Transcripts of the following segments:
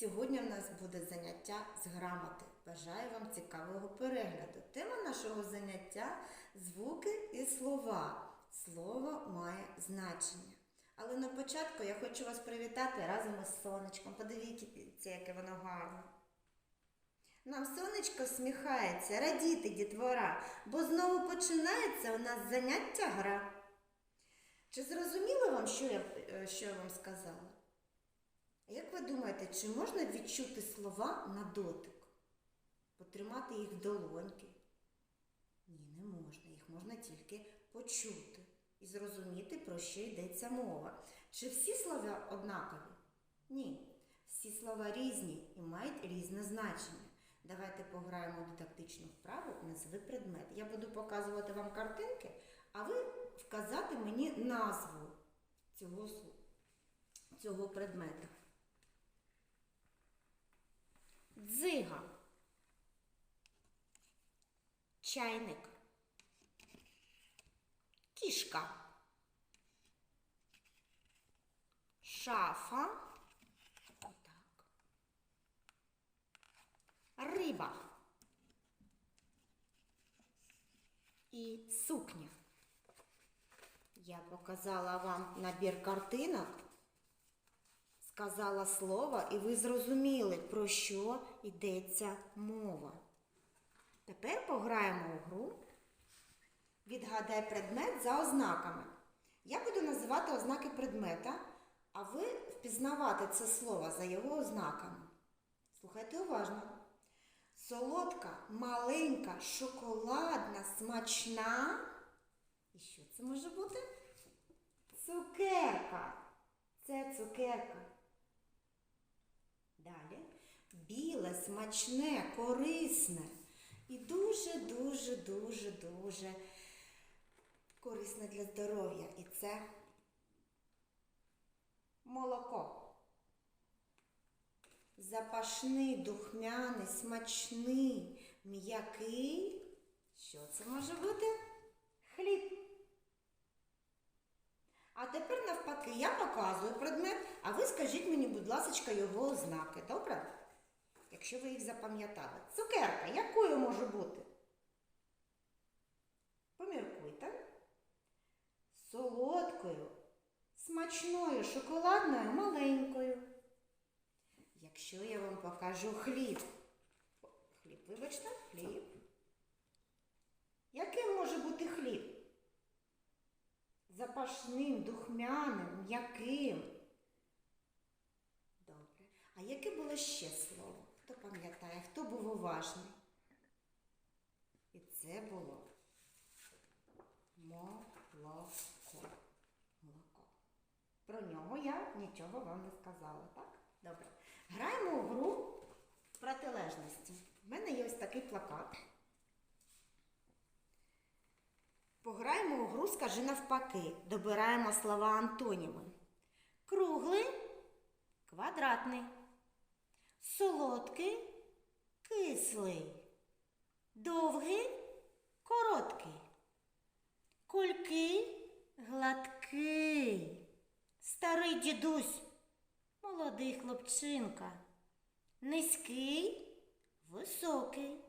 Сьогодні в нас буде заняття з грамоти. Бажаю вам цікавого перегляду. Тема нашого заняття звуки і слова. Слово має значення. Але на початку я хочу вас привітати разом із сонечком. Подивіться, яке воно гарне. Нам сонечко сміхається, радіти дітвора, бо знову починається у нас заняття гра. Чи зрозуміло вам, що я, е, що я вам сказала? Як ви думаєте, чи можна відчути слова на дотик? Потримати їх в долоньки? Ні, не можна. Їх можна тільки почути і зрозуміти, про що йдеться мова. Чи всі слова однакові? Ні. Всі слова різні і мають різне значення. Давайте пограємо у дидактичну вправу назви предмет. Я буду показувати вам картинки, а ви вказати мені назву цього, цього предмета. Дзига. Чайник. Кішка. Шафа. Отак. Риба. І сукня. Я показала вам набір картинок сказала слово, і ви зрозуміли, про що йдеться мова. Тепер пограємо у гру. Відгадай предмет за ознаками. Я буду називати ознаки предмета, а ви впізнавати це слово за його ознаками. Слухайте уважно. Солодка, маленька, шоколадна, смачна. І що це може бути? Цукерка. Це цукерка. Далі. Біле, смачне, корисне. І дуже, дуже, дуже, дуже корисне для здоров'я. І це молоко. Запашний, духмяний, смачний, м'який. Що це може бути? Хліб. А тепер навпаки, я показую предмет, а ви скажіть мені, будь ласка, його ознаки, добре? Якщо ви їх запам'ятали. Цукерка, якою може бути? Поміркуйте. Солодкою, смачною, шоколадною, маленькою. Якщо я вам покажу хліб. Хліб, вибачте, хліб. Яким може бути хліб? Запашним, духмяним, м'яким. Добре. А яке було ще слово? Хто пам'ятає, хто був уважний? І це було молоко. Молоко. Про нього я нічого вам не сказала, так? Добре. Граємо у гру протилежності. У мене є ось такий плакат. Пограємо у гру скажи навпаки. Добираємо слова антоніми. Круглий, квадратний, солодкий, кислий, довгий, короткий, кулький, гладкий, старий дідусь, молодий хлопчинка, низький, високий,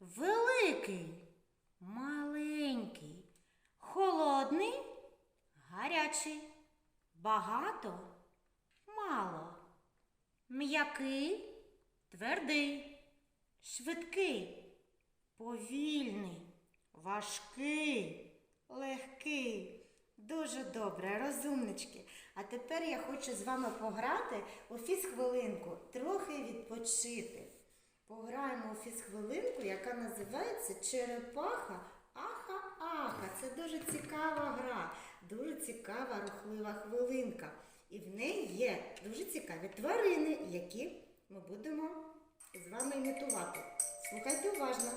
великий маленький, холодний, гарячий, багато, мало, м'який, твердий, швидкий, повільний, важкий, легкий. Дуже добре, розумнички. А тепер я хочу з вами пограти у фізхвилинку, трохи відпочити. Пограємо у фізхвилинку, яка називається Черепаха. Це дуже цікава гра, дуже цікава рухлива хвилинка. І в неї є дуже цікаві тварини, які ми будемо з вами імітувати. Слухайте уважно.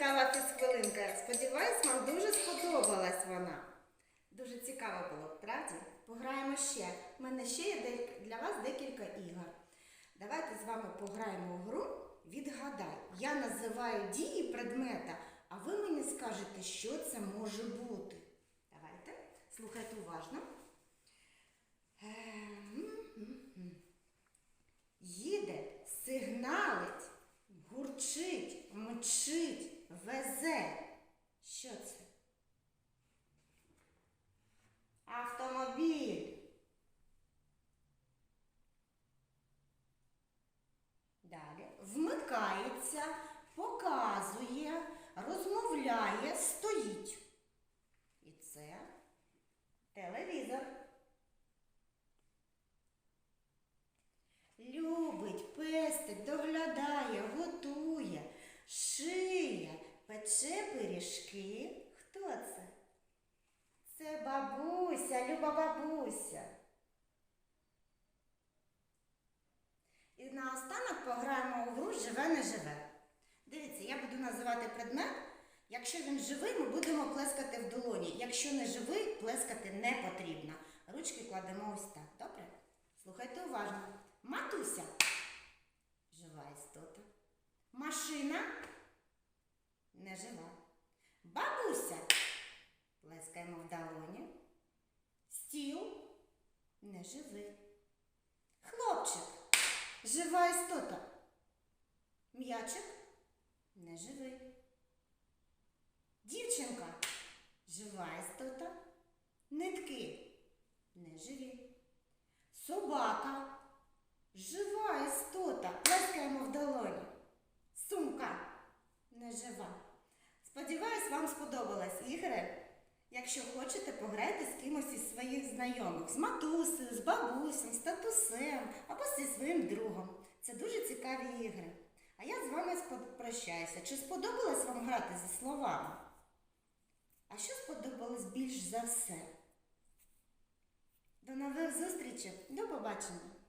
Цікава фізхвилинка. Сподіваюсь, вам дуже сподобалась вона. Дуже цікаво було, правді? Пограємо ще. У мене ще є для вас декілька ігор. Давайте з вами пограємо в гру Відгадай. Я називаю дії предмета, а ви мені скажете, що це може бути. Давайте, слухайте уважно. Ем, Їде, сигналить, гурчить, мчить, везе. Що це? Автомобіль. Далі вмикається, показує, розмовляє, стоїть. І це телевізор. Любить, пестить, доглядає, пиріжки. Хто це? Це бабуся, люба бабуся. І наостанок пограємо у гру живе не живе. Дивіться, я буду називати предмет. Якщо він живий, ми будемо плескати в долоні. Якщо не живий, плескати не потрібно. Ручки кладемо ось так. Добре? Слухайте уважно. Матуся. Жива істота. Машина. Не жива. Бабуся. Плескаємо в долоні. Стіл. Не живий. Хлопчик. Жива істота. М'ячик не живий. Дівчинка жива істота. Нитки не живі. Собака жива істота. Плескаємо в долоні. Сумка не жива. Сподіваюсь, вам сподобалась ігри. Якщо хочете, пограйте з кимось із своїх знайомих, з матусею, з бабусем, з татусем або зі своїм другом. Це дуже цікаві ігри. А я з вами прощаюся. Чи сподобалось вам грати зі словами? А що сподобалось більш за все? До нових зустрічей. До побачення!